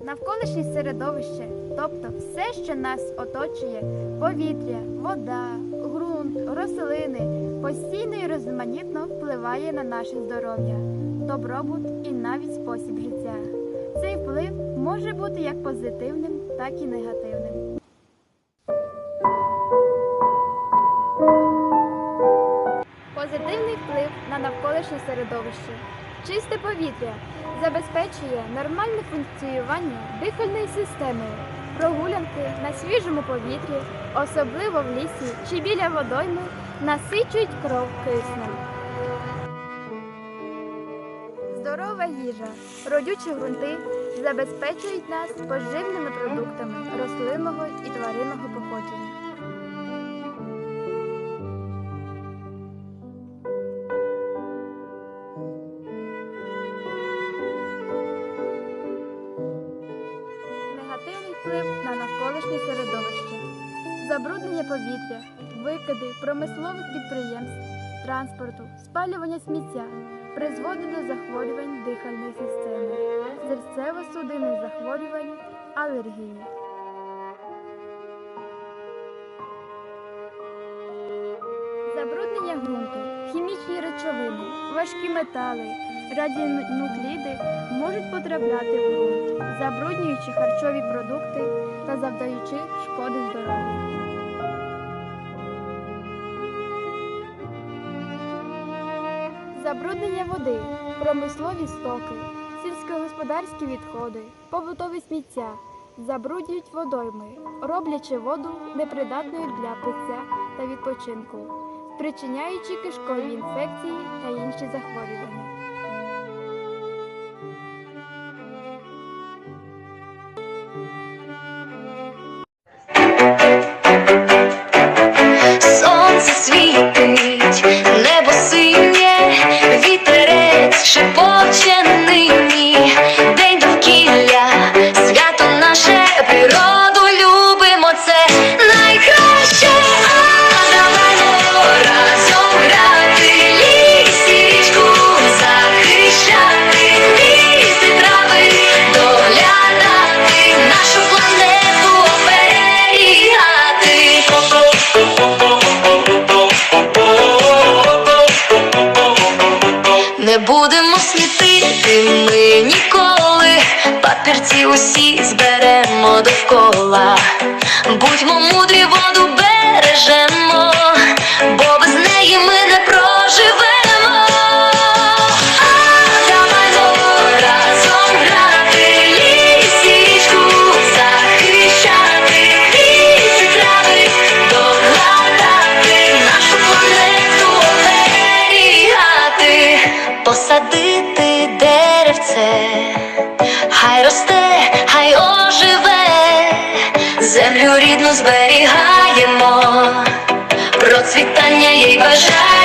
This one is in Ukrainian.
Навколишнє середовище, тобто все, що нас оточує, повітря, вода, ґрунт, рослини, постійно і різноманітно впливає на наше здоров'я, добробут і навіть спосіб життя. Цей вплив може бути як позитивним, так і негативним. Позитивний вплив на навколишнє середовище. Чисте повітря забезпечує нормальне функціонування дихальної системи. Прогулянки на свіжому повітрі, особливо в лісі чи біля водойми, насичують кров киснем. Здорова їжа, родючі ґрунти забезпечують нас поживними продуктами рослинного і тваринного походження. Вплив на навколишнє середовище, забруднення повітря, викиди промислових підприємств, транспорту, спалювання сміття призводить до захворювань дихальної системи, серцево-судинних захворювань, алергії. Забруднення ґрунту, хімічні речовини, важкі метали, радіонукліди можуть потрапляти в ґрунт, забруднюючи харчові продукти та завдаючи шкоди здоров'ю. Забруднення води, промислові стоки, сільськогосподарські відходи, побутові сміття забруднюють водойми, роблячи воду непридатною для пиття та відпочинку, спричиняючи кишкові інфекції та інші захворювання. Будемо смітити ми ніколи, папірці усі зберемо довкола. Будьмо мудрі, воду бережемо, бо без неї ми не проживемо. А разом грати, ліс і річку захищати, ліси трави, доглядати, нашу планету оберігати, росте, хай оживе, землю рідну зберігаємо, процвітання їй бажаємо.